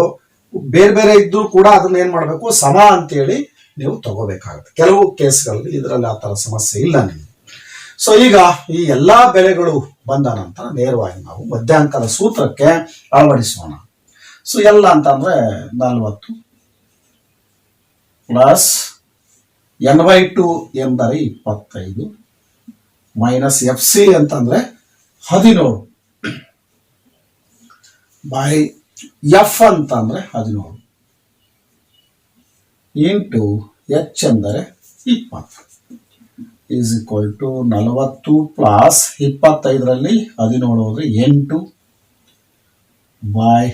ಬೇರೆ ಬೇರೆ ಇದ್ರೂ ಕೂಡ ಅದನ್ನ ಏನ್ ಮಾಡಬೇಕು? ಸಮ ಅಂತೇಳಿ ನೀವು ತಗೋಬೇಕಾಗುತ್ತೆ. ಕೆಲವು ಕೇಸ್ಗಳಲ್ಲಿ ಇದರಲ್ಲಿ ಆ ಥರ ಸಮಸ್ಯೆ ಇಲ್ಲ ನಿಮಗೆ. ಸೊ ಈಗ ಈ ಎಲ್ಲಾ ಬೆಲೆಗಳು ಬಂದ ನಂತರ ನೇರವಾಗಿ ನಾವು ಮಧ್ಯಾಂಕದ ಸೂತ್ರಕ್ಕೆ ಅಳವಡಿಸೋಣ. ಸೊ ಎಲ್ಲ ಅಂತಂದ್ರೆ ನಲವತ್ತು ಪ್ಲಸ್ ಎನ್ ವೈ ಟು ಎಂದರೆ ಇಪ್ಪತ್ತೈದು ಮೈನಸ್ ಎಫ್ ಸಿ ಅಂತಂದ್ರೆ ಹದಿನೇಳು ಬೈ ಎಫ್ ಅಂತಂದ್ರೆ ಹದಿನೇಳು ಇಂಟು ಎಚ್ ಅಂದರೆ ಇಪ್ಪತ್ತು. ಈಸ್ ಈಕ್ವಲ್ ಟು ನಲವತ್ತು ಪ್ಲಸ್ ಇಪ್ಪತ್ತೈದರಲ್ಲಿ ಹದಿನೇಳು ಅಂದರೆ ಎಂಟು ಬಾಯ್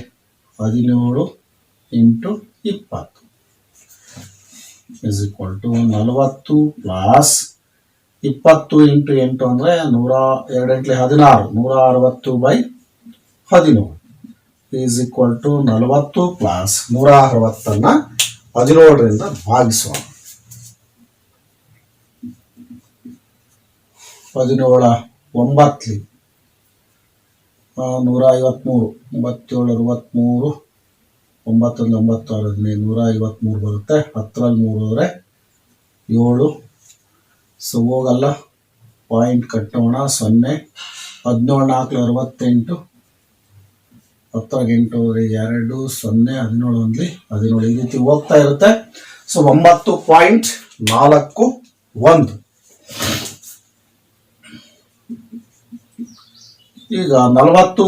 ಹದಿನೇಳು ಇಂಟು ಇಪ್ಪತ್ತು. ಈಸ್ ಈಕ್ವಲ್ ಟು ನಲವತ್ತು ಪ್ಲಸ್ ಇಪ್ಪತ್ತು ಇಂಟು ಎಂಟು ಅಂದರೆ ನೂರ ಎರಡೆಂಟ್ಲಿ ಹದಿನಾರು, ನೂರ ಅರವತ್ತು ಬೈ ಹದಿನೇಳು. ಈಸ್ ಈಕ್ವಲ್ ಟು ನಲವತ್ತು ಪ್ಲಸ್ ನೂರ ಅರವತ್ತನ್ನ ಹದಿನೇಳರಿಂದ ಭಾಗಿಸೋಣ ಹದಿನೇಳ ಒಂಬತ್ತಲಿ ನೂರ ಐವತ್ಮೂರು, ಒಂಬತ್ತೇಳು ಅರವತ್ಮೂರು ಒಂಬತ್ತೊಂದು ಒಂಬತ್ತಾರು ಹದಿನೈದು, ನೂರ ಐವತ್ಮೂರು ಬರುತ್ತೆ. ಹತ್ತರಲ್ಲಿ ಮೂರು ಹೋದರೆ ಏಳು. ಸೊ ಹೋಗಲ್ಲ. ಪಾಯಿಂಟ್ ಕಟ್ಟೋಣ, ಸೊನ್ನೆ. ಹದಿನೇಳು ನಾಲ್ಕು ಅರವತ್ತೆಂಟು. ಹೋದ್ರೆ ಎರಡು ಸೊನ್ನೆ ಹದಿನೇಳು ಒಂದ್ಲಿ ಹದಿನೇಳು. ಈ ರೀತಿ ಹೋಗ್ತಾ ಇರುತ್ತೆ. ಸೊ ಒಂಬತ್ತು ಪಾಯಿಂಟ್ ನಾಲ್ಕು ಒಂದು. ಈಗ ನಲವತ್ತು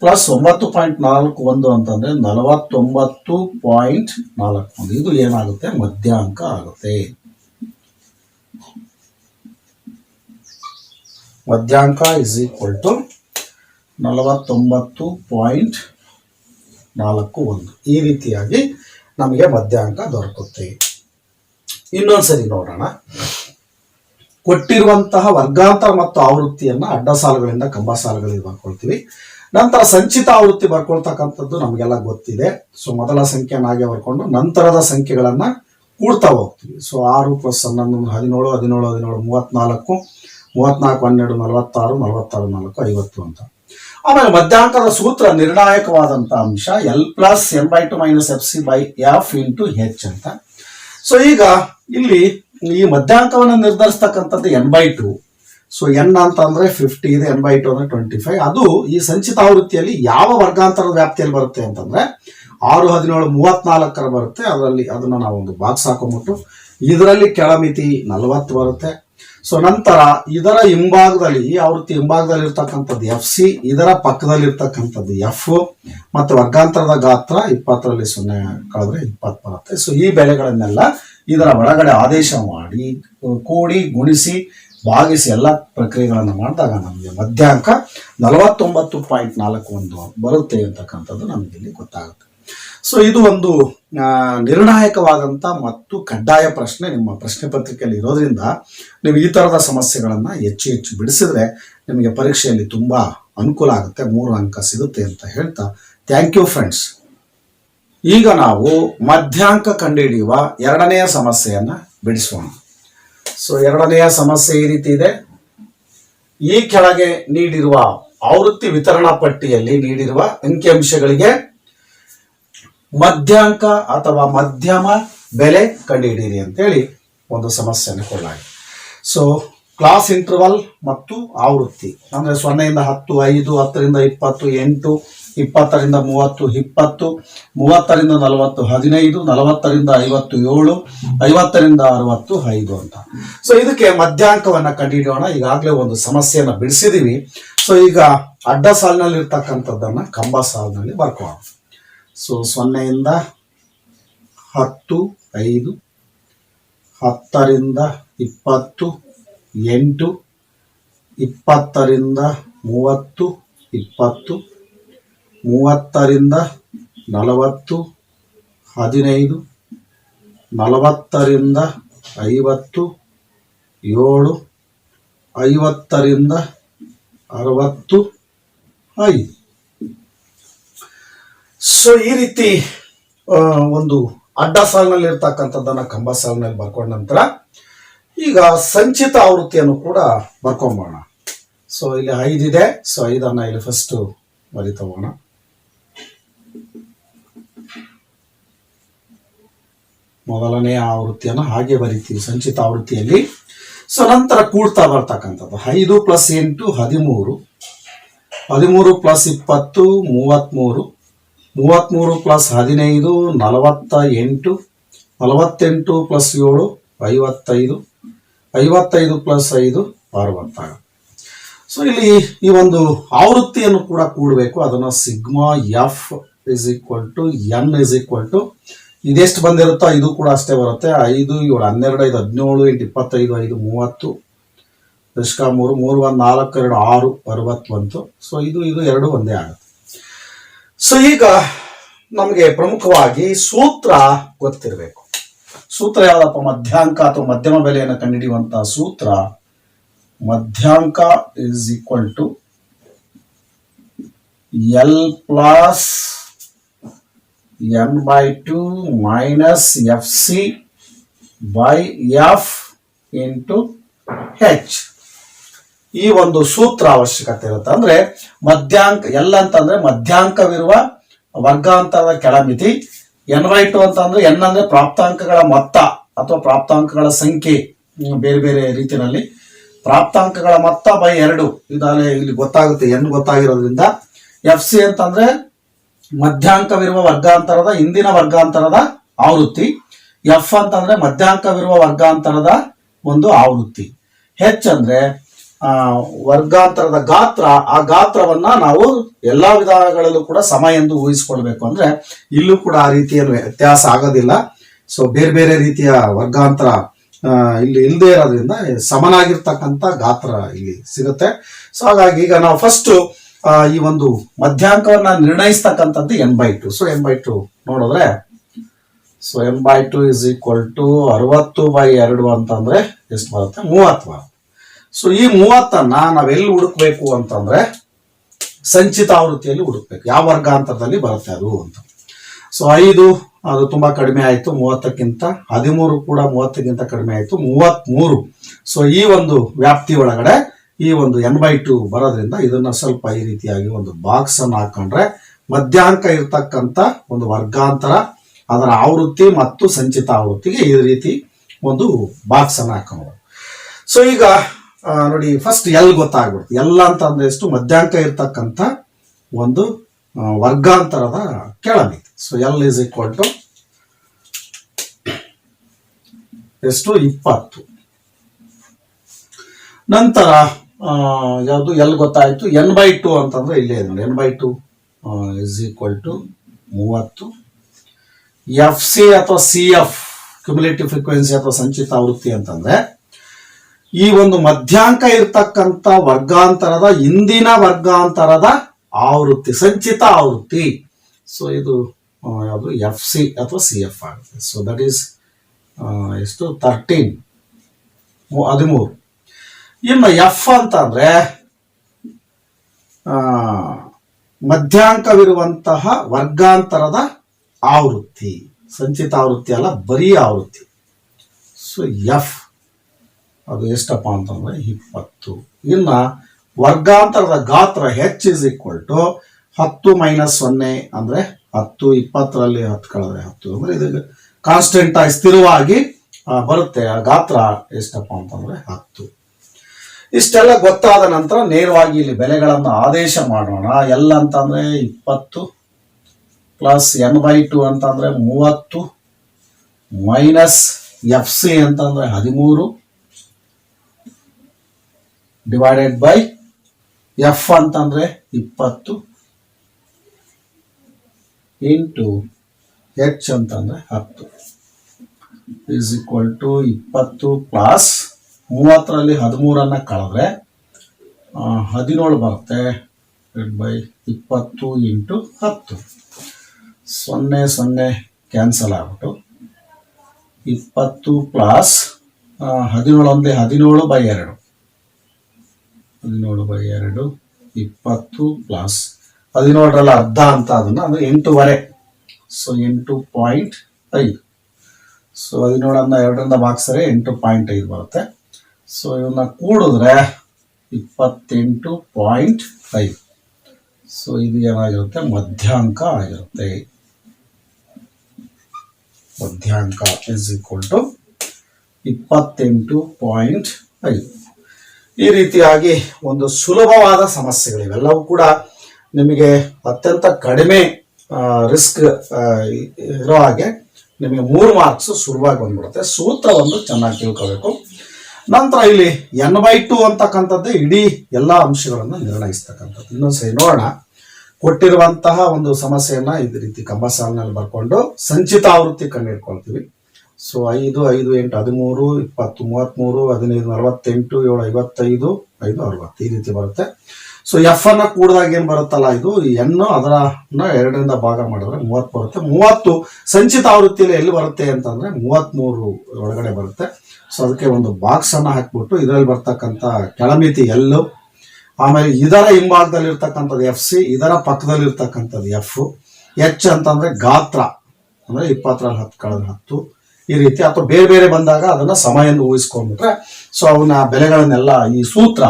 ಪ್ಲಸ್ ಒಂಬತ್ತು ಪಾಯಿಂಟ್ ನಾಲ್ಕು ಒಂದು ಅಂತಂದ್ರೆ ನಲವತ್ತೊಂಬತ್ತು ಪಾಯಿಂಟ್ ನಾಲ್ಕು ಒಂದು. ಇದು ಏನಾಗುತ್ತೆ? ಮಧ್ಯಾಂಕ ಆಗುತ್ತೆ. ಮಧ್ಯಾಂಕ ಇಸ್ ಈಕ್ವಲ್ ಟು ನಲವತ್ತೊಂಬತ್ತು ಪಾಯಿಂಟ್ ನಾಲ್ಕು ಒಂದು. ಈ ರೀತಿಯಾಗಿ ನಮಗೆ ಮಧ್ಯಾಂಕ ದೊರಕುತ್ತೆ. ಇನ್ನೊಂದ್ಸರಿ ನೋಡೋಣ. ಕೊಟ್ಟಿರುವಂತಹ ವರ್ಗಾಂತರ ಮತ್ತು ಆವೃತ್ತಿಯನ್ನು ಅಡ್ಡ ಸಾಲುಗಳಿಂದ ಕಂಬ ಸಾಲುಗಳಿಗೆ ಬರ್ಕೊಳ್ತೀವಿ. ನಂತರ ಸಂಚಿತ ಆವೃತ್ತಿ ಬರ್ಕೊಳ್ತಕ್ಕಂಥದ್ದು ನಮಗೆಲ್ಲ ಗೊತ್ತಿದೆ. ಸೊ ಮೊದಲ ಸಂಖ್ಯೆಯನ್ನಾಗೆ ಬರ್ಕೊಂಡು ನಂತರದ ಸಂಖ್ಯೆಗಳನ್ನ ಕೂಡ್ತಾ ಹೋಗ್ತೀವಿ. ಸೊ ಆರು ಪ್ಲಸ್ ಹನ್ನೊಂದು, ಹದಿನೇಳು ಹದಿನೇಳು ಹದಿನೇಳು ಮೂವತ್ನಾಲ್ಕು ಮೂವತ್ನಾಲ್ಕು ಹನ್ನೆರಡು, ನಲವತ್ತಾರು ನಲವತ್ತಾರು, ನಾಲ್ಕು, ಐವತ್ತು ಅಂತ. ಆಮೇಲೆ ಮಧ್ಯಾಂಕದ ಸೂತ್ರ ನಿರ್ಣಾಯಕವಾದಂತಹ ಅಂಶ L plus N by two minus F C by F into H ಅಂತ. ಸೊ ಈಗ ಇಲ್ಲಿ ಈ ಮಧ್ಯಾಂಕವನ್ನು ನಿರ್ಧರಿಸ್ತಕ್ಕಂಥದ್ದು N by two so N ಅಂತ ಅಂದ್ರೆ ಫಿಫ್ಟಿ ಇದೆ ಎನ್ ಬೈ ಟು ಅಂದ್ರೆ ಟ್ವೆಂಟಿ ಫೈವ್ ಅದು ಈ ಸಂಚಿತ ಆವೃತ್ತಿಯಲ್ಲಿ ಯಾವ ವರ್ಗಾಂತರದ ವ್ಯಾಪ್ತಿಯಲ್ಲಿ ಬರುತ್ತೆ ಅಂತಂದ್ರೆ ಆರು, ಹದಿನೇಳು, ಮೂವತ್ನಾಲ್ಕರ ಬರುತ್ತೆ. ಅದರಲ್ಲಿ ಅದನ್ನ ನಾವು ಒಂದು ಬಾಕ್ಸ್ ಹಾಕೊಂಡ್ಬಿಟ್ಟು ಇದರಲ್ಲಿ ಕೆಳಮಿತಿ ನಲವತ್ತು ಬರುತ್ತೆ. ಸೊ ನಂತರ ಇದರ ಹಿಂಭಾಗದಲ್ಲಿ, ಈ ಆವೃತ್ತಿ ಹಿಂಭಾಗದಲ್ಲಿ ಇರ್ತಕ್ಕಂಥದ್ದು ಎಫ್ ಸಿ ಇದರ ಪಕ್ಕದಲ್ಲಿ ಇರ್ತಕ್ಕಂಥದ್ದು ಎಫ್ ಮತ್ತು ವರ್ಗಾಂತರದ ಗಾತ್ರ ಇಪ್ಪತ್ತರಲ್ಲಿ ಸೊನ್ನೆ ಕಳೆದ್ರೆ ಇಪ್ಪತ್ತು ಬರುತ್ತೆ. ಸೊ ಈ ಬೆಳೆಗಳನ್ನೆಲ್ಲ ಇದರ ಒಳಗಡೆ ಆದೇಶ ಮಾಡಿ, ಕೂಡಿ, ಗುಣಿಸಿ, ಭಾಗಿಸಿ ಎಲ್ಲ ಪ್ರಕ್ರಿಯೆಗಳನ್ನು ಮಾಡಿದಾಗ ನಮಗೆ ಮಧ್ಯಾಹ್ನ ನಲವತ್ತೊಂಬತ್ತು ಪಾಯಿಂಟ್ ನಾಲ್ಕು ಒಂದು ಬರುತ್ತೆ ಅಂತಕ್ಕಂಥದ್ದು ನಮಗೆ ಇಲ್ಲಿ ಗೊತ್ತಾಗುತ್ತೆ. ಸೊ ಇದು ಒಂದು ನಿರ್ಣಾಯಕವಾದಂಥ ಮತ್ತು ಕಡ್ಡಾಯ ಪ್ರಶ್ನೆ ನಿಮ್ಮ ಪ್ರಶ್ನೆ ಪತ್ರಿಕೆಯಲ್ಲಿ ಇರೋದ್ರಿಂದ ನೀವು ಈ ಥರದ ಸಮಸ್ಯೆಗಳನ್ನು ಹೆಚ್ಚು ಹೆಚ್ಚು ಬಿಡಿಸಿದ್ರೆ ನಿಮಗೆ ಪರೀಕ್ಷೆಯಲ್ಲಿ ತುಂಬ ಅನುಕೂಲ ಆಗುತ್ತೆ, ಮೂರು ಅಂಕ ಸಿಗುತ್ತೆ ಅಂತ ಹೇಳ್ತಾ ಥ್ಯಾಂಕ್ ಯು ಫ್ರೆಂಡ್ಸ್ ಈಗ ನಾವು ಮಧ್ಯಾಂಕ ಕಂಡುಹಿಡಿಯುವ ಎರಡನೆಯ ಸಮಸ್ಯೆಯನ್ನು ಬಿಡಿಸೋಣ. ಸೊ ಎರಡನೆಯ ಸಮಸ್ಯೆ ಈ ರೀತಿ ಇದೆ. ಈ ಕೆಳಗೆ ನೀಡಿರುವ ಆವೃತ್ತಿ ವಿತರಣಾ ಪಟ್ಟಿಯಲ್ಲಿ ನೀಡಿರುವ ಅಂಕಿಅಂಶಗಳಿಗೆ ಮಧ್ಯಾಂಕ ಅಥವಾ ಮಧ್ಯಮ ಬೆಲೆ ಕಂಡುಹಿಡಿಯಿರಿ ಅಂತೇಳಿ ಒಂದು ಸಮಸ್ಯೆಯನ್ನು ಕೊಡಲಾಗಿದೆ. ಸೊ ಕ್ಲಾಸ್ ಇಂಟರ್ವಲ್ ಮತ್ತು ಆವೃತ್ತಿ. ಅಂದ್ರೆ ಸೊನ್ನೆಯಿಂದ ಹತ್ತು, ಐದು, ಹತ್ತರಿಂದ ಇಪ್ಪತ್ತು, ಎಂಟು, ಇಪ್ಪತ್ತರಿಂದ ಮೂವತ್ತು, ಇಪ್ಪತ್ತು, ಮೂವತ್ತರಿಂದ ನಲವತ್ತು, ಹದಿನೈದು, ನಲವತ್ತರಿಂದ ಐವತ್ತು, ಏಳು, ಐವತ್ತರಿಂದ ಅರವತ್ತು, ಐದು ಅಂತ. ಸೊ ಇದಕ್ಕೆ ಮಧ್ಯಾಂಕವನ್ನ ಕಂಡುಹಿಡಿಯೋಣ. ಈಗಾಗಲೇ ಒಂದು ಸಮಸ್ಯೆಯನ್ನು ಬಿಡಿಸಿದೀವಿ. ಸೊ ಈಗ ಅಡ್ಡ ಸಾಲಿನಲ್ಲಿ ಇರ್ತಕ್ಕಂಥದ್ದನ್ನ ಕಂಬ ಸಾಲಿನಲ್ಲಿ ಬರ್ಕೋಣ. ಸೊ ಸೊನ್ನೆಯಿಂದ ಹತ್ತು, ಐದು, ಹತ್ತರಿಂದ ಇಪ್ಪತ್ತು, ಎಂಟು, ಇಪ್ಪತ್ತರಿಂದ ಮೂವತ್ತು, ಇಪ್ಪತ್ತು, ಮೂವತ್ತರಿಂದ ನಲವತ್ತು, ಹದಿನೈದು, ನಲವತ್ತರಿಂದ ಐವತ್ತು, ಏಳು, ಐವತ್ತರಿಂದ ಅರವತ್ತು, ಐದು. ಸೊ ಈ ರೀತಿ ಒಂದು ಅಡ್ಡ ಸಾಲಿನಲ್ಲಿ ಇರ್ತಕ್ಕಂಥದ್ದನ್ನ ಕಂಬ ಸಾಲಿನಲ್ಲಿ ಬರ್ಕೊಂಡ ನಂತರ, ಈಗ ಸಂಚಿತ ಆವೃತ್ತಿಯನ್ನು ಕೂಡ ಬರ್ಕೊಂಬೋಣ ಸೊ ಇಲ್ಲಿ ಐದಿದೆ ಸೊ ಐದನ್ನ ಇಲ್ಲಿ ಫಸ್ಟ್ ಬರಿತೋಗೋಣ. ಮೊದಲನೆಯ ಆವೃತ್ತಿಯನ್ನು ಹಾಗೆ ಬರಿತೀವಿ, ಸಂಚಿತ ಆವೃತ್ತಿಯಲ್ಲಿ. ಸೊ ನಂತರ ಕೂಡ್ತಾ ಬರ್ತಕ್ಕಂಥದ್ದು. ಐದು ಪ್ಲಸ್ ಎಂಟು ಹದಿಮೂರು. ಹದಿಮೂರು ಪ್ಲಸ್ ಇಪ್ಪತ್ತು ಮೂವತ್ತ್ಮೂರು ಮೂವತ್ತ್ಮೂರು ಪ್ಲಸ್ ಹದಿನೈದು, ನಲವತ್ತ ಎಂಟು, ನಲವತ್ತೆಂಟು ಪ್ಲಸ್ ಏಳು, ಐವತ್ತೈದು ಐವತ್ತೈದು ಪ್ಲಸ್ ಐದು, ಅರವತ್ತಾರು. ಸೊ ಇಲ್ಲಿ ಈ ಒಂದು ಆವೃತ್ತಿಯನ್ನು ಕೂಡ ಕೂಡಬೇಕು. ಅದನ್ನು sigma F is equal to N is equal to ಇದೆಷ್ಟು ಬಂದಿರುತ್ತೋ ಇದು ಕೂಡ ಅಷ್ಟೇ ಬರುತ್ತೆ. ಐದು, ಏಳು, ಹನ್ನೆರಡು, ಐದು, ಹದಿನೇಳು, ಎಂಟು, ಇಪ್ಪತ್ತೈದು, ಐದು, ಮೂವತ್ತು ದಶಕ ಮೂರು ಮೂರು, ಒಂದು, ನಾಲ್ಕು, ಎರಡು, ಆರು ಅರವತ್ತು ಬಂತು ಸೊ ಇದು ಇದು ಎರಡು ಒಂದೇ ಆಗುತ್ತೆ. ಸೊ ಈಗ ನಮಗೆ ಪ್ರಮುಖವಾಗಿ ಸೂತ್ರ ಗೊತ್ತಿರಬೇಕು. ಸೂತ್ರ ಯಾವುದಪ್ಪ? ಮಧ್ಯಾಂಕ ಅಥವಾ ಮಧ್ಯಮ ಬೆಲೆಯನ್ನು ಕಂಡುಹಿಡಿಯುವಂತಹ ಸೂತ್ರ ಮಧ್ಯಾಂಕ is equal to L plus N by two minus F C by F into H ಈ ಒಂದು ಸೂತ್ರ ಅವಶ್ಯಕತೆ ಇರುತ್ತೆ. ಅಂದ್ರೆ ಮಧ್ಯಾಂಕ ಎಲ್ ಅಂತಂದ್ರೆ ಮಧ್ಯಾಂಕವಿರುವ ವರ್ಗಾಂತರದ ಕೆಳಮಿತಿ. ಎನ್ ವೈ ಟು ಅಂತಂದ್ರೆ ಎನ್ ಅಂದ್ರೆ ಪ್ರಾಪ್ತಾಂಕಗಳ ಮೊತ್ತ ಅಥವಾ ಪ್ರಾಪ್ತಾಂಕಗಳ ಸಂಖ್ಯೆ ಬೇರೆ ಬೇರೆ ರೀತಿಯಲ್ಲಿ. ಪ್ರಾಪ್ತಾಂಕಗಳ ಮೊತ್ತ ಬೈ ಎರಡು. ಇದಾಲೆ ಇಲ್ಲಿ ಗೊತ್ತಾಗುತ್ತೆ ಎನ್ ಗೊತ್ತಾಗಿರೋದ್ರಿಂದ. ಎಫ್ ಸಿ ಅಂತಂದ್ರೆ ಮಧ್ಯಾಂಕವಿರುವ ವರ್ಗಾಂತರದ ಹಿಂದಿನ ವರ್ಗಾಂತರದ ಆವೃತ್ತಿ. ಎಫ್ ಅಂತಂದ್ರೆ ಮಧ್ಯಾಂಕವಿರುವ ವರ್ಗಾಂತರದ ಒಂದು ಆವೃತ್ತಿ. ಹೆಚ್ ಅಂದ್ರೆ ಆ, ವರ್ಗಾಂತರದ ಗಾತ್ರ, ಆ ಗಾತ್ರವನ್ನ ನಾವು ಎಲ್ಲಾ ವಿಧಾನಗಳಲ್ಲೂ ಕೂಡ ಸಮ ಎಂದು ಊಹಿಸಿಕೊಳ್ಬೇಕು ಅಂದ್ರೆ ಇಲ್ಲೂ ಕೂಡ ಆ ರೀತಿಯಲ್ಲಿ ವ್ಯತ್ಯಾಸ ಆಗೋದಿಲ್ಲ. ಸೊ ಬೇರೆ ಬೇರೆ ರೀತಿಯ ವರ್ಗಾಂತರ ಇಲ್ಲಿ ಇಲ್ಲದೆ ಇರೋದ್ರಿಂದ ಸಮನಾಗಿರ್ತಕ್ಕಂಥ ಗಾತ್ರ ಇಲ್ಲಿ ಸಿಗುತ್ತೆ. ಸೊ ಹಾಗಾಗಿ ಈಗ ನಾವು ಫಸ್ಟ್ ಈ ಒಂದು ಮಧ್ಯಾಂಕವನ್ನ ನಿರ್ಣಯಿಸ್ತಕ್ಕಂಥದ್ದು N by two so N by two ನೋಡಿದ್ರೆ so N by two is equal to ಅರವತ್ತು ಬೈ ಎರಡು ಅಂತಂದ್ರೆ ಎಷ್ಟು ಬರುತ್ತೆ? ಮೂವತ್ತು ಬರುತ್ತೆ. ಸೊ ಈ ಮೂವತ್ತನ್ನ ನಾವೆಲ್ಲಿ ಹುಡುಕ್ಬೇಕು ಅಂತಂದ್ರೆ ಸಂಚಿತ ಆವೃತ್ತಿಯಲ್ಲಿ ಹುಡುಕ್ಬೇಕು. ಯಾವ ವರ್ಗಾಂತರದಲ್ಲಿ ಬರುತ್ತೆ ಅದು ಅಂತ. ಸೊ ಐದು ಅದು ತುಂಬಾ ಕಡಿಮೆ ಆಯಿತು, ಮೂವತ್ತಕ್ಕಿಂತ ಹದಿಮೂರು ಕೂಡ ಮೂವತ್ತಕ್ಕಿಂತ ಕಡಿಮೆ ಆಯಿತು, ಮೂವತ್ಮೂರು. ಸೊ ಈ ಒಂದು ವ್ಯಾಪ್ತಿ ಒಳಗಡೆ ಈ ಒಂದು ಎನ್ ಬೈ ಟು ಬರೋದ್ರಿಂದ ಇದನ್ನ ಸ್ವಲ್ಪ ಈ ರೀತಿಯಾಗಿ ಒಂದು ಬಾಕ್ಸ್ ಅನ್ನು ಹಾಕೊಂಡ್ರೆ ಮಧ್ಯಾಂಕ ಇರತಕ್ಕಂತ ಒಂದು ವರ್ಗಾಂತರ, ಅದರ ಆವೃತ್ತಿ ಮತ್ತು ಸಂಚಿತ ಆವೃತ್ತಿಗೆ ಈ ರೀತಿ ಒಂದು ಬಾಕ್ಸ್ ಅನ್ನು ಹಾಕೊಂಡು ಸೊ ಈಗ ನೋಡಿ ಫಸ್ಟ್ ಎಲ್ ಗೊತ್ತಾಗ್ಬಿಡ್ತು. ಎಲ್ಲ ಅಂತ ಅಂದ್ರೆ ಎಷ್ಟು? ಮಧ್ಯಾಂಕ ಇರ್ತಕ್ಕಂಥ ಒಂದು ವರ್ಗಾಂತರದ ಕೆಳಮಿತಿ so L is equal to ಎಷ್ಟು? ಇಪ್ಪತ್ತು. ನಂತರ ಯಾವುದು? ಎಲ್ ಗೊತ್ತಾಯ್ತು. ಎನ್ ಬೈ ಟು ಅಂತಂದ್ರೆ ಇಲ್ಲೇ ನೋಡಿ. N by two is equal to ಮೂವತ್ತು. ಎಫ್ ಸಿ ಅಥವಾ ಸಿ ಎಫ್ ಕ್ಯುಮುಲೇಟಿವ್ ಫ್ರೀಕ್ವೆನ್ಸಿ ಅಥವಾ ಸಂಚಿತ ಆವೃತ್ತಿ ಅಂತಂದ್ರೆ ಈ ಒಂದು ಮಧ್ಯಾಂಕ ಇರ್ತಕ್ಕಂಥ ವರ್ಗಾಂತರದ ಇಂದಿನ ವರ್ಗಾಂತರದ ಆವೃತ್ತಿ ಸಂಚಿತ ಆವೃತ್ತಿ. ಸೊ ಇದು ಯಾವುದು? ಎಫ್ ಸಿ ಅಥವಾ ಸಿ ಎಫ್ ಆಗುತ್ತೆ. ಸೊ ದಟ್ ಈಸ್ ಎಷ್ಟು? ತರ್ಟೀನ್ ಹದಿಮೂರು. ಇನ್ನು ಎಫ್ ಅಂತ ಅಂದ್ರೆ ಆ, ಮಧ್ಯಾಂಕವಿರುವಂತಹ ವರ್ಗಾಂತರದ ಆವೃತ್ತಿ. ಸಂಚಿತ ಆವೃತ್ತಿ ಅಲ್ಲ ಬರೀ ಆವೃತ್ತಿ. ಸೊ ಎಫ್ ಅದು ಎಷ್ಟಪ್ಪ ಅಂತಂದ್ರೆ ಇಪ್ಪತ್ತು. ಇನ್ನ ವರ್ಗಾಂತರದ ಗಾತ್ರ ಹೆಚ್ ಇಸ್ ಈಕ್ವಲ್ ಟು ಹತ್ತು ಮೈನಸ್ ಸೊನ್ನೆ ಅಂದ್ರೆ ಹತ್ತು, ಇಪ್ಪತ್ತರಲ್ಲಿ ಹತ್ತು ಕಳೆದ್ರೆ ಹತ್ತು. ಅಂದ್ರೆ ಇದು ಕಾನ್ಸ್ಟೆಂಟ್ ಆಗಿ ಸ್ಥಿರವಾಗಿ ಬರುತ್ತೆ. ಆ ಗಾತ್ರ ಎಷ್ಟಪ್ಪ ಅಂತಂದ್ರೆ ಹತ್ತು. ಇಷ್ಟೆಲ್ಲ ಗೊತ್ತಾದ ನಂತರ ನೇರವಾಗಿ ಇಲ್ಲಿ ಬೆಲೆಗಳನ್ನು ಆದೇಶ ಮಾಡೋಣ. ಎಲ್ಲ ಅಂತಂದ್ರೆ ಇಪ್ಪತ್ತು ಪ್ಲಸ್ ಎನ್ ಬೈ ಟು ಅಂತಂದ್ರೆ ಮೂವತ್ತು ಮೈನಸ್ ಎಫ್ ಸಿ ಅಂತಂದ್ರೆ ಹದಿಮೂರು ಡಿವೈಡೆಡ್ ಬೈ ಎಫ್ ಅಂತಂದ್ರೆ ಇಪ್ಪತ್ತು ಇಂಟು ಎಚ್ ಅಂತಂದ್ರೆ ಹತ್ತು. ಇಸ್ ಈಕ್ವಲ್ ಟು ಇಪ್ಪತ್ತು ಪ್ಲಸ್ ಮೂವತ್ತರಲ್ಲಿ ಹದಿಮೂರನ್ನ ಕಳೆದ್ರೆ ಹದಿನೇಳು ಬರುತ್ತೆ. ಬೈ ಇಪ್ಪತ್ತು ಇಂಟು ಹತ್ತು. ಸೊನ್ನೆ ಸೊನ್ನೆ ಕ್ಯಾನ್ಸಲ್ ಆಗ್ಬಿಟ್ಟು ಇಪ್ಪತ್ತು ಪ್ಲಸ್ ಹದಿನೇಳು ಅಂದರೆ ಹದಿನೇಳು ಬೈ ಎರಡು. ಹದಿನೇಳು ಬೈ ಎರಡು, ಇಪ್ಪತ್ತು ಪ್ಲಸ್ ಹದಿನೇಳರಲ್ಲಿ ಅರ್ಧ ಅಂತ ಅದನ್ನ ಅದು ಎಂಟೂವರೆ. ಸೊ ಎಂಟು ಪಾಯಿಂಟ್ ಐದು. ಸೊ ಹದಿನೇಳನ್ನ ಎರಡರಿಂದ ಭಾಗಿಸಿದ್ರೆ ಎಂಟು ಪಾಯಿಂಟ್ ಐದು ಬರುತ್ತೆ. ಸೊ ಇವನ್ನ ಕೂಡಿದ್ರೆ ಇಪ್ಪತ್ತೆಂಟು ಪಾಯಿಂಟ್ ಐದು. ಸೊ ಇದು ಏನಾಗಿರುತ್ತೆ? ಮಧ್ಯಾಂಕ ಆಗಿರುತ್ತೆ. ಮಧ್ಯಾಂಕ ಇಸ್ ಈಕ್ವಲ್ ಟು ಇಪ್ಪತ್ತೆಂಟು ಪಾಯಿಂಟ್ ಐದು. ಈ ರೀತಿಯಾಗಿ ಒಂದು ಸುಲಭವಾದ ಸಮಸ್ಯೆಗಳು ಇವೆಲ್ಲವೂ ಕೂಡ ನಿಮಗೆ ಅತ್ಯಂತ ಕಡಿಮೆ ರಿಸ್ಕ್ ಇರೋ ಹಾಗೆ ನಿಮಗೆ ಮೂರು ಮಾರ್ಕ್ಸ್ ಸುಲಭವಾಗಿ ಬಂದ್ಬಿಡುತ್ತೆ. ಸೂತ್ರ ಒಂದು ಚೆನ್ನಾಗಿ ತಿಳ್ಕೋಬೇಕು. ನಂತರ ಇಲ್ಲಿ ಎನ್ ಬೈ ಟು ಅಂತಕ್ಕಂಥದ್ದು ಇಡೀ ಎಲ್ಲ ಅಂಶಗಳನ್ನು ನಿರ್ಣಯಿಸ್ತಕ್ಕಂಥದ್ದು. ಇನ್ನೊಂದು ಸರಿ ನೋಡೋಣ. ಕೊಟ್ಟಿರುವಂತಹ ಒಂದು ಸಮಸ್ಯೆಯನ್ನ ಇದೇ ರೀತಿ ಕಂಬ ಸಾಲಿನಲ್ಲಿ ಬರ್ಕೊಂಡು ಸಂಚಿತ ಆವೃತ್ತಿ ಕಂಡುಹಿಡ್ಕೊಳ್ತೀವಿ ಸೊ ಐದು ಐದು, ಎಂಟು, ಹದಿಮೂರು, ಇಪ್ಪತ್ತು, ಮೂವತ್ತ್ಮೂರು, ಹದಿನೈದು, ನಲವತ್ತೆಂಟು, ಏಳು, ಐವತ್ತೈದು, ಐದು, ಅರವತ್ತು. ಈ ರೀತಿ ಬರುತ್ತೆ. ಸೊ ಎಫ್ ಅನ್ನ ಕೂಡಿದಾಗ ಏನು ಬರುತ್ತಲ್ಲ ಇದು? ಎನ್ನು ಅದರ ಎರಡರಿಂದ ಭಾಗ ಮಾಡಿದ್ರೆ ಮೂವತ್ತು ಬರುತ್ತೆ. ಮೂವತ್ತು ಸಂಚಿತ ಆವೃತ್ತಿಯಲ್ಲಿ ಎಲ್ಲಿ ಬರುತ್ತೆ ಅಂತಂದ್ರೆ ಮೂವತ್ತ್ಮೂರು ಒಳಗಡೆ ಬರುತ್ತೆ. ಸೊ ಅದಕ್ಕೆ ಒಂದು ಬಾಕ್ಸ್ ಅನ್ನ ಹಾಕ್ಬಿಟ್ಟು ಇದರಲ್ಲಿ ಬರ್ತಕ್ಕಂಥ ಕೆಳಮಿತಿ ಎಲ್ಲು ಆಮೇಲೆ ಇದರ ಹಿಂಭಾಗದಲ್ಲಿ ಇರ್ತಕ್ಕಂಥದ್ದು ಎಫ್ ಸಿ ಇದರ ಪಕ್ಕದಲ್ಲಿ ಇರ್ತಕ್ಕಂಥದ್ದು ಎಫ್ ಎಚ್ ಅಂತಂದ್ರೆ ಗಾತ್ರ. ಅಂದ್ರೆ ಇಪ್ಪತ್ತರಲ್ಲಿ ಹತ್ತು, ಕಳೆದ ಹತ್ತು. ಈ ರೀತಿ ಅಥವಾ ಬೇರೆ ಬೇರೆ ಬಂದಾಗ ಅದನ್ನ ಸಮ ಎಂದು ಊಹಿಸ್ಕೊಂಡ್ಬಿಟ್ರೆ ಸೊ ಅವನ್ನ ಬೆಲೆಗಳನ್ನೆಲ್ಲ ಈ ಸೂತ್ರ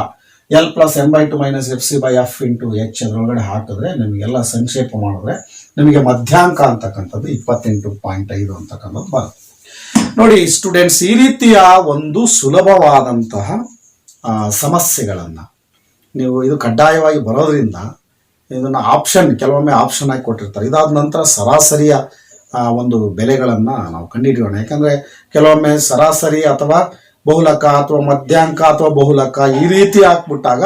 L plus N by two minus F C by F into H ಅದರೊಳಗಡೆ ಹಾಕಿದ್ರೆ ನಿಮಗೆಲ್ಲ ಸಂಕ್ಷೇಪ ಮಾಡಿದ್ರೆ ನಿಮಗೆ ಮಧ್ಯಾಂಕ ಅಂತಕ್ಕಂಥದ್ದು ಇಪ್ಪತ್ತೆಂಟು ಪಾಯಿಂಟ್ ಐದು ಅಂತಕ್ಕಂಥದ್ದು ಬರುತ್ತೆ. ನೋಡಿ ಸ್ಟೂಡೆಂಟ್ಸ್ ಈ ರೀತಿಯ ಒಂದು ಸುಲಭವಾದಂತಹ ಸಮಸ್ಯೆಗಳನ್ನ ನೀವು ಇದು ಕಡ್ಡಾಯವಾಗಿ ಬರೋದ್ರಿಂದ ಇದನ್ನ ಆಪ್ಷನ್ ಕೆಲವೊಮ್ಮೆ ಆಪ್ಷನ್ ಆಗಿ ಕೊಟ್ಟಿರ್ತಾರೆ. ಇದಾದ ನಂತರ ಸರಾಸರಿಯ ಆ, ಒಂದು ಬೆಲೆಗಳನ್ನ ನಾವು ಕಂಡಿಡಿಯೋಣ ಯಾಕಂದ್ರೆ ಕೆಲವೊಮ್ಮೆ ಸರಾಸರಿ ಅಥವಾ ಬಹುಲಕ ಅಥವಾ ಮಧ್ಯಾಂಕ ಅಥವಾ ಬಹುಲಕ ಈ ರೀತಿ ಹಾಕ್ಬಿಟ್ಟಾಗ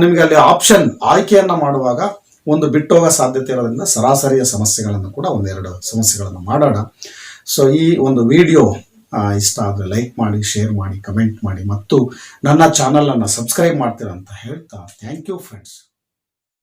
ನಿಮಗೆ ಅಲ್ಲಿ ಆಪ್ಷನ್ ಆಯ್ಕೆಯನ್ನ ಮಾಡುವಾಗ ಒಂದು ಬಿಟ್ಟೋಗ ಸಾಧ್ಯತೆ ಇರೋದ್ರಿಂದ ಸರಾಸರಿಯ ಸಮಸ್ಯೆಗಳನ್ನು ಕೂಡ ಒಂದೆರಡು ಸಮಸ್ಯೆಗಳನ್ನು ಮಾಡೋಣ. ಸೊ ಈ ಒಂದು ವಿಡಿಯೋ ಇಷ್ಟ ಆದರೆ ಲೈಕ್ ಮಾಡಿ ಶೇರ್ ಮಾಡಿ ಕಮೆಂಟ್ ಮಾಡಿ ಮತ್ತು ನನ್ನ ಚಾನಲನ್ನು ಸಬ್ಸ್ಕ್ರೈಬ್ ಮಾಡ್ತೀರಾ ಅಂತ ಹೇಳ್ತಾ ಥ್ಯಾಂಕ್ ಯು ಫ್ರೆಂಡ್ಸ್